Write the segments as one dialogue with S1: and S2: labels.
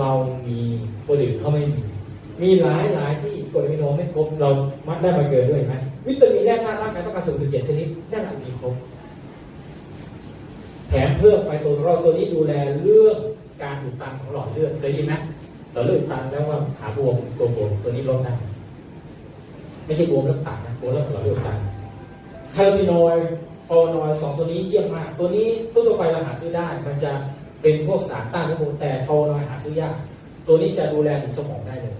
S1: เรามีคนอื่นเขาไม่มี มีหลายหลายที่กรดอะมิโนไม่ครบ เรามัดได้มาเกินด้วยไหมวิตามินแร่ธาตุร่างกายต้องการสูงสุดเจ็ดชนิดนั่นมีครบ แถมเพิ่มไฟโตรอลตัวนี้ดูแลเรื่องการอุดตันของหลอดเลือดเคยด้ยินไหมหลอดเลือดอุดตันแล้วว่าขาบวมตัวบวมตัวนี้ลดได้ไม่ใช่บวมแล้วตันนะบวมแล้วหลอดเลือดตันคาร์ตินอยด์ฟลอนอยสองตัวนี้เยี่ยมมาก ตัวนี้ทั่วไปเราหาซื้อได้มันจะ เป็นพวกสารต้านอนุมูลแต่ฟลอนอยหาซื้อยากตัวนี้จะดูแลถึงสมองได้เลย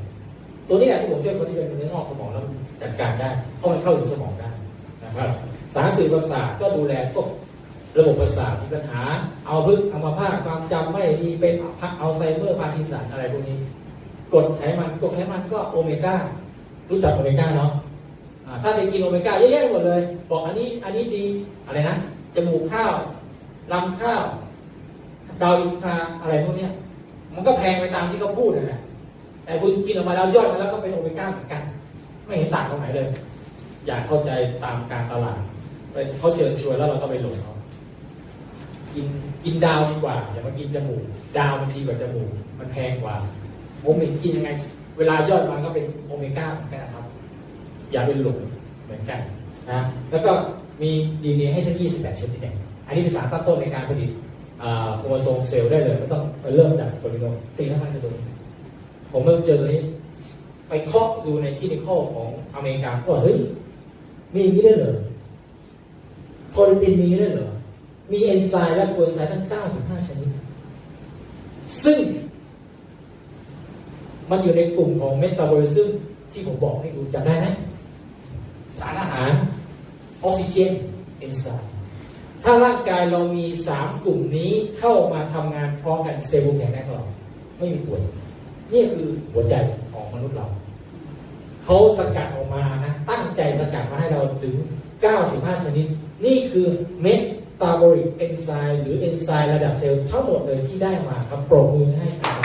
S1: ตัวนี้แหละที่ผมช่วยคนที่เป็นเนื้องอกสมองแล้วจัดการได้เพราะมันเข้าถึงสมองได้นะครับ สารสื่อประสาทก็ดูแลพวกระบบประสาทมีปัญหา เอาพึกอัมพาตความจำไม่ดีเป็นอัลไซเมอร์พาร์กินสันอะไรพวกนี้กดไขมันกดไขมันก็โอเมก้ารู้จักโอเมก้าเนาะถ้าไปกินโอเมก้าเยอะแยะหมดเลย บอกอันนี้อันนี้ดีอะไรนะจมูกข้าวลำข้าว ดาวอินทราอะไรพวกนี้มันก็แพงไปตามที่เขาพูดนะ แต่คุณกินออกมาแล้วยอยมาแล้วก็เป็นโอเมก้าเหมือนกัน ไม่เห็นต่างตรงไหนเลย อยากเข้าใจตามการตลาดเขาเชิญชวนแล้วเราก็ไปหลงเขากินกินดาวดีกว่าอย่ามากินจมูก ดาวมันดีกว่าจมูก มันแพงกว่าผมเห็นกินยังไง เวลายอยมาก็เป็นโอเมก้าเหมือนกันครับ อย่าเป็นหลงเหมือนกันนะ แล้วก็มีดีเนให้ทั้ง 28 ชนิดเนี่ยอันนี้เป็นสารตั้งต้นในการผลิต โครโมโซมเซลล์ได้เลยไม่ต้องเริ่มจากโปรตีนสิ่งสำคัญคือตัวนี้ผมเริ่มเจอตัวนี้ ไปเคาะดูในคลินิคอลของอเมริกาว่าเฮ้ย มีอย่างนี้ได้เหรอโคลิตินมีได้เหรอ มีเอนไซม์และโคเอนไซม์ทั้ง 95 ชนิด ซึ่ง มันอยู่ในกลุ่มของเมตาบอลิซึมที่ผมบอกให้ดูจำได้ไหมสารอาหาร ออกซิเจน เอนไซม์ ถ้าร่างกายเรามีสามกลุ่มนี้เข้ามาทำงานพร้อมกันเซลล์แข็งแรงของเราไม่มีป่วยนี่คือหัวใจของมนุษย์เรา เขาสกัดออกมานะตั้งใจสกัดมาให้เราถึง 95 ชนิด นี่คือเมตาบอลิกเอนไซม์หรือเอนไซม์ระดับเซลล์ทั้งหมดเลยที่ได้มาครับปรบมือให้ครับ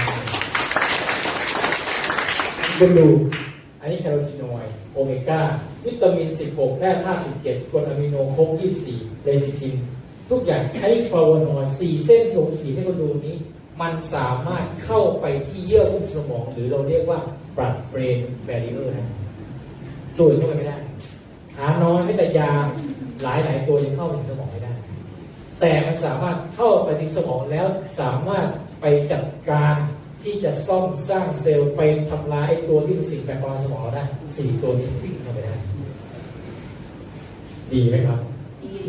S1: คุณดู อันนี้แคโรทีนอยด์โอเมก้า วิตามิน 16 แร่ธาตุ 17กรดอะมิโนครบ24เลซิทิน ทุกอย่างใช้ฟลาวโนอยด์4เส้นที่ผมขีดให้คุณดูนี้ มันสามารถเข้าไปที่เยื่อหุ้มสมอง หรือเราเรียกว่า blood brain barrier นะจุยเข้าไปไม่ได้ หาน้อยไม่แต่ยาหลายหลายตัวยังเข้าถึงสมองไม่ได้ แต่มันสามารถเข้าไปถึงสมองแล้วสามารถไปจัดการ ที่จะซ่อมสร้างเซลล์ไปทำลายตัวที่เป็นสิ่งแปลกปลอมสมองได้สี่ตัวนี้วิ่งเข้าไปได้ ดีไหมครับ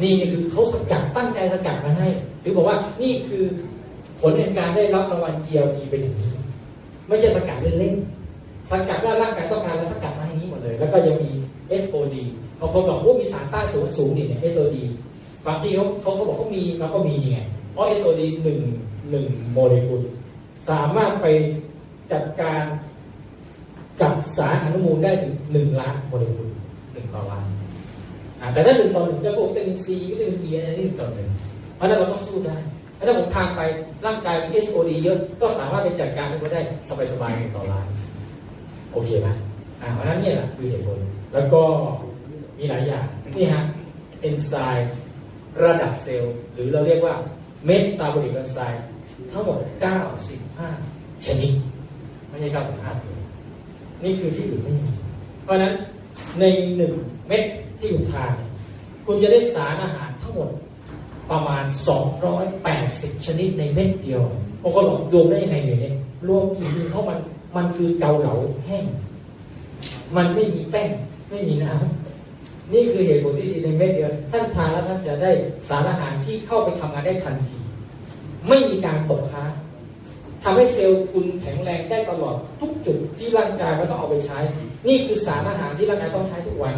S1: นี่คือเขาสกัดตั้งใจสกัดมาให้ถือบอกว่านี่คือผลแห่งการได้รับรางวัล GLP เป็นอย่างนี้ ไม่ใช่สกัดเล่นๆสกัดว่าร่างกายต้องการแล้วสกัดมาให้นี้หมดเลย แล้วก็ยังมี SOD บางคนบอกว่ามีสารต้านสูงสูงนี่เนี่ย SOD บางทีเขาเขาเขาบอกเขามีเราก็มีไงเพราะ SOD หนึ่งหนึ่งโมเลกุล สามารถไปจัดการกับสารอนุมูลได้ถึงหนึ่งล้านโมเลกุลหนึ่งต่อล้านแต่ถ้าหนึ่งต่อหนึ่งจะพวกวิตามินซีวิตามินอีอะไรนี่หนึ่งต่อหนึ่งเพราะนั้นเราก็สู้ได้ถ้าผมทานไปร่างกายมี SOD เยอะก็สามารถไปจัดการมันก็ได้สบายๆหนึ่งต่อล้านโอเคไหมอ่าเพราะนั้นเนี่ยแหละคือเหตุผลแล้วก็มีหลายอย่างนี่ฮะเอนไซม์ระดับเซลล์หรือเราเรียกว่าเมตาบอลิกเอนไซม์ ทั้งหมด 95 ชนิด ไม่ใช่ 95 ตัว นี่คือที่อื่นไม่มี เพราะนั้นในหนึ่งเม็ดที่คุณทาน คุณจะได้สารอาหารทั้งหมดประมาณ 280 ชนิดในเม็ดเดียวบางคนบอกรวมได้ยังไงอยู่เนี่ยรวมกี่ทีเพราะมันมันคือเกาเหลาแห้ง มันไม่มีแป้ง ไม่มีน้ำนี่คือเหตุผลที่ดีในเม็ดเดียว ท่านทานแล้วท่านจะได้สารอาหารที่เข้าไปทำงานได้ทันที ไม่มีการตกค้างทำให้เซลล์คุณแข็งแรงได้ตลอดทุกจุดที่ร่างกายก็ต้องเอาไปใช้ นี่คือสารอาหารที่ร่างกายต้องใช้ทุกวัน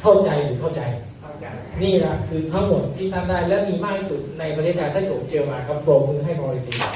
S1: เข้าใจหรือเข้าใจ นี่แหละคือทั้งหมดที่ท่านได้และมีมากที่สุดในประเทศไทยถ้าผมเจอมาครับโปรมือให้บริษัท